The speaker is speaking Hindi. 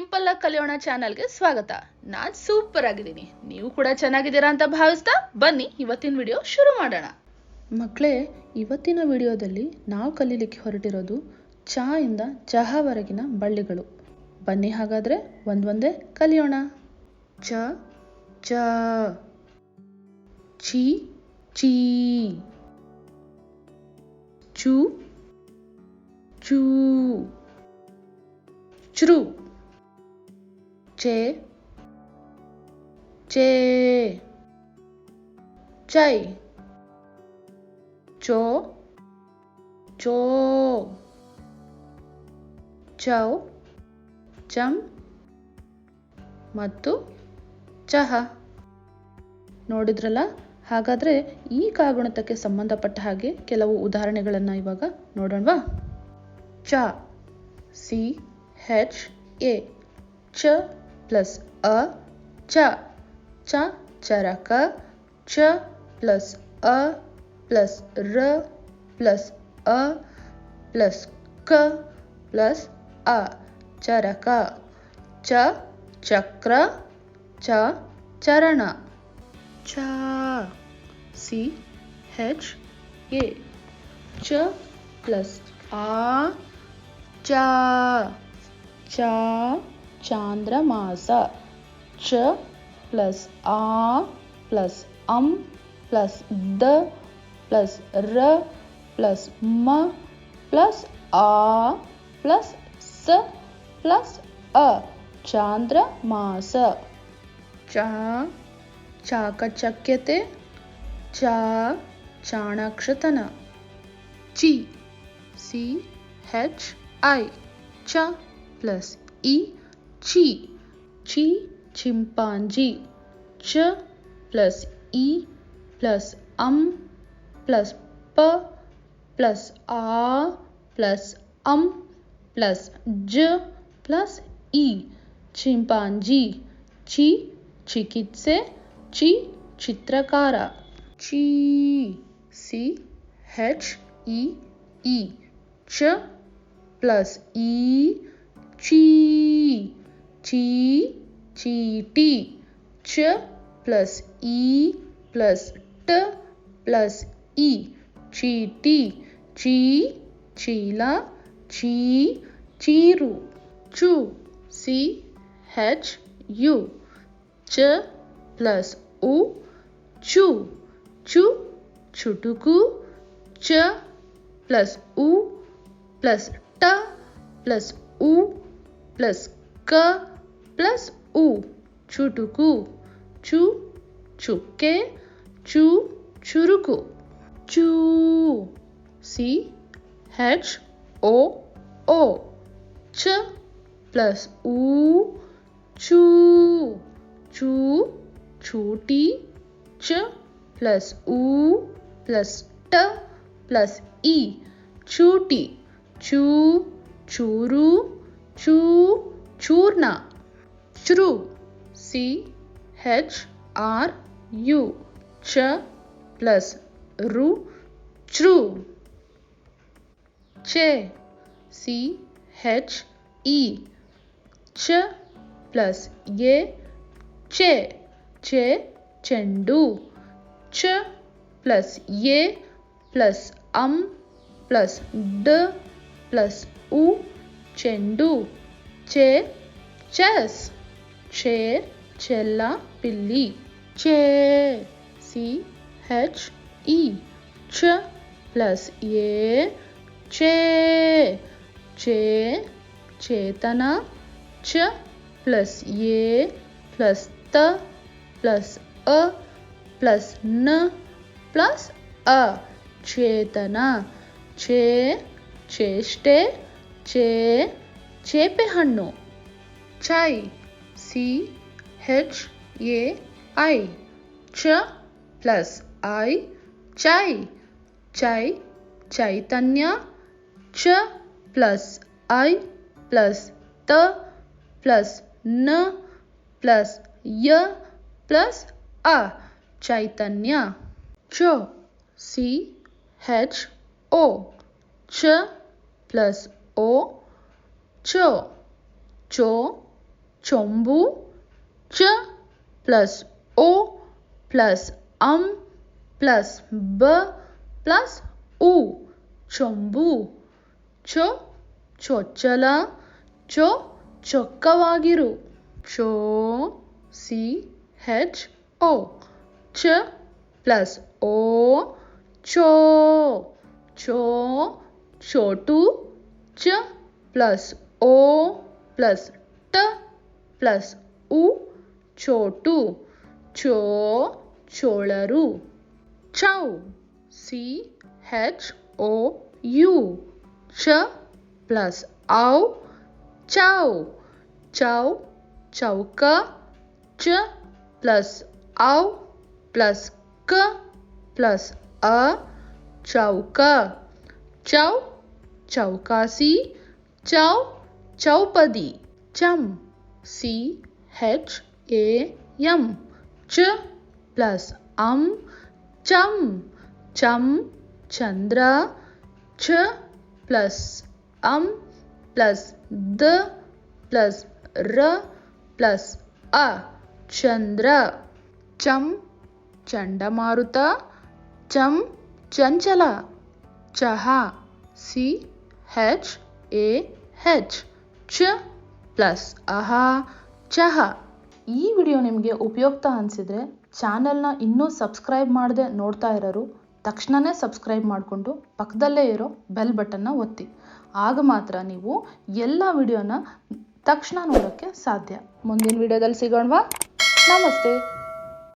ಸಿಂಪಲ್ ಆಗಿ ಕಲಿಯೋಣ ಚಾನಲ್ಗೆ ಸ್ವಾಗತ. ನಾನ್ ಸೂಪರ್ ಆಗಿದ್ದೀನಿ. ನೀವು ಕೂಡ ಚೆನ್ನಾಗಿದ್ದೀರಾ ಅಂತ ಭಾವಿಸ್ತಾ ಬನ್ನಿ, ಇವತ್ತಿನ ವಿಡಿಯೋ ಶುರು ಮಾಡೋಣ. ಮಕ್ಕಳೇ ಇವತ್ತಿನ ವಿಡಿಯೋದಲ್ಲಿ ನಾವು ಕಲೀಲಿಕ್ಕೆ ಹೊರಟಿರೋದು ಚಾ ಇಂದ ಚಹಾವರೆಗಿನ ಬಳ್ಳಿಗಳು. ಬನ್ನಿ ಹಾಗಾದ್ರೆ ಒಂದೊಂದೇ ಕಲಿಯೋಣ. ಚ ಚ. ಚಿ, ಚೀ. ಚೂ ಚೂ. ಚೇ ಚೇ, ಚೈ, ಚೋ ಚೋ, ಚೌ, ಚಂ, ಮತ್ತು ಚಹ. ನೋಡಿದ್ರಲ್ಲ? ಹಾಗಾದರೆ ಈ ಕಾಗುಣಿತಕ್ಕೆ ಸಂಬಂಧಪಟ್ಟ ಹಾಗೆ ಕೆಲವು ಉದಾಹರಣೆಗಳನ್ನು ಇವಾಗ ನೋಡೋಣವಾ? ಚ, ಸಿ, ಹೆಚ್, ಎ, ಚ प्लस अ, च च, चरक, च, प्लस अ, प्लस र, प्लस अ, प्लस क, प्लस अ, चरक, च, चक्र, च, चरण, च, सी, एच, ए, च, प्लस आ चा चा ಚಾಂದ್ರಮಾಸ ಚ ಪ್ಲಸ್ ಆ plus um plus the plus ರ ಪ್ಲಸ್ ಮ ಪ್ಲಸ್ ಆ ಪ್ಲಸ್ ಸ ಪ್ಲಸ್ ಅ ಚಾಂದ್ರಮಾಸ ಚ ಚಾಕಚಕ್ಯತೆ ಚ ಚಾಣಾಕ್ಷತನ ಚಿ ಸಿ ಹೆಚ್ ಐ ಚ ಪ್ಲಸ್ ಇ ची ची चिंपांजी च प्लस ई प्लस अम प्लस प प्लस आ प्लस अम प्लस ज प्लस ई चिंपांजी ची चिकित्से ची चित्रकारा ची सी हेच ई ई च प्लस ई ची Chi. Ch plus E plus T plus E. Cheetee. Chi, chila. Chi, chiru. Chu. C H U. Ch plus U. Chu. Chu, chutuku. Ch plus U plus T plus U plus क प्लस उ, छुटुकू, चु चुके चु चुरुकु चू, सी, हेच, ओ ओ। च प्लस ऊ चू चू, छोटी। च प्लस ऊ प्लस ट, प्लस ई, छोटी। चू चूरू चू चूर्ण श्रु। सी हेच आर यू च प्लस रु च्रु चे सी हेच ई च प्लस ये चे चे चेंडू च प्लस ये प्लस अम प्लस ड प्लस उ चेंडू चेर, चेस, चेर चेल्ला पिल्ली चे सी हेच ई, च, प्लस ये चे चे चेतना, च, प्लस ये, प्लस त, प्लस अ, प्लस न, प्लस अ, चेतना चे चेष्टे चे ಚೇಪೆ ಹಣ್ಣು ಚೈ ಸಿ ಹೆಚ್ ಎ ಐ ಚ ಪ್ಲಸ್ ಐ ಚೈ ಚೈ ಚೈತನ್ಯ ಚ ಪ್ಲಸ್ ಐ ಪ್ಲಸ್ ತ ಪ್ಲಸ್ ನ ಪ್ಲಸ್ ಯ ಪ್ಲಸ್ ಅ ಚೈತನ್ಯ ಚ ಸಿ ಹೆಚ್ ಓ ಚ ಪ್ಲಸ್ ಓ ಚೋ ಚೋ ಚೊಂಬು ಚ ಪ್ಲಸ್ ಓ ಪ್ಲಸ್ ಅಂ ಪ್ಲಸ್ ಬ ಪ್ಲಸ್ ಉ ಚೊಂಬು ಚೊ ಚೊಚ್ಚಲ ಚೊ ಚೊಕ್ಕವಾಗಿರು ಚೋ ಸಿ ಹೆಚ್ ಓ ಚ ಪ್ಲಸ್ ಓ ಚೋ ಚೋ ಚೋಟು ಚ ಪ್ಲಸ್ ಓ ಪ್ಲಸ್ ಟ plus uh Chotu Chou ಚೋಳರು chow C H O you ಚ ಪ್ಲಸ್ ಔ ಚೌ ಚೌ ಚೌಕ ಚ ಪ್ಲಸ್ ಔ ಪ್ಲಸ್ ಕ ಪ್ಲಸ್ ಅ ಚೌಕ ಚೌ ಚೌಕಾಸಿ ಚೌ चौपदी, चम, सी हेच ए, यम, च, प्लस अम, चम चम, चंद्र च प्लस अम, प्लस द, प्लस र, प्लस अ, चंद्र, चम, चंडमारुत, चम, चंचला, चहा, सी हेच ए हेच ಚ ಪ್ಲಸ್ ಅಹ ಚಹ. ಈ ವಿಡಿಯೋ ನಿಮಗೆ ಉಪಯುಕ್ತ ಅನಿಸಿದರೆ ಚಾನಲ್ನ ಇನ್ನೂ ಸಬ್ಸ್ಕ್ರೈಬ್ ಮಾಡದೆ ನೋಡ್ತಾ ಇರೋರು ತಕ್ಷಣವೇ ಸಬ್ಸ್ಕ್ರೈಬ್ ಮಾಡಿಕೊಂಡು ಪಕ್ಕದಲ್ಲೇ ಇರೋ ಬೆಲ್ ಬಟನ್ನ ಒತ್ತಿ. ಆಗ ಮಾತ್ರ ನೀವು ಎಲ್ಲ ವಿಡಿಯೋನ ತಕ್ಷಣ ನೋಡೋಕ್ಕೆ ಸಾಧ್ಯ. ಮುಂದಿನ ವಿಡಿಯೋದಲ್ಲಿ ಸಿಗೋಣವಾ? ನಮಸ್ತೆ.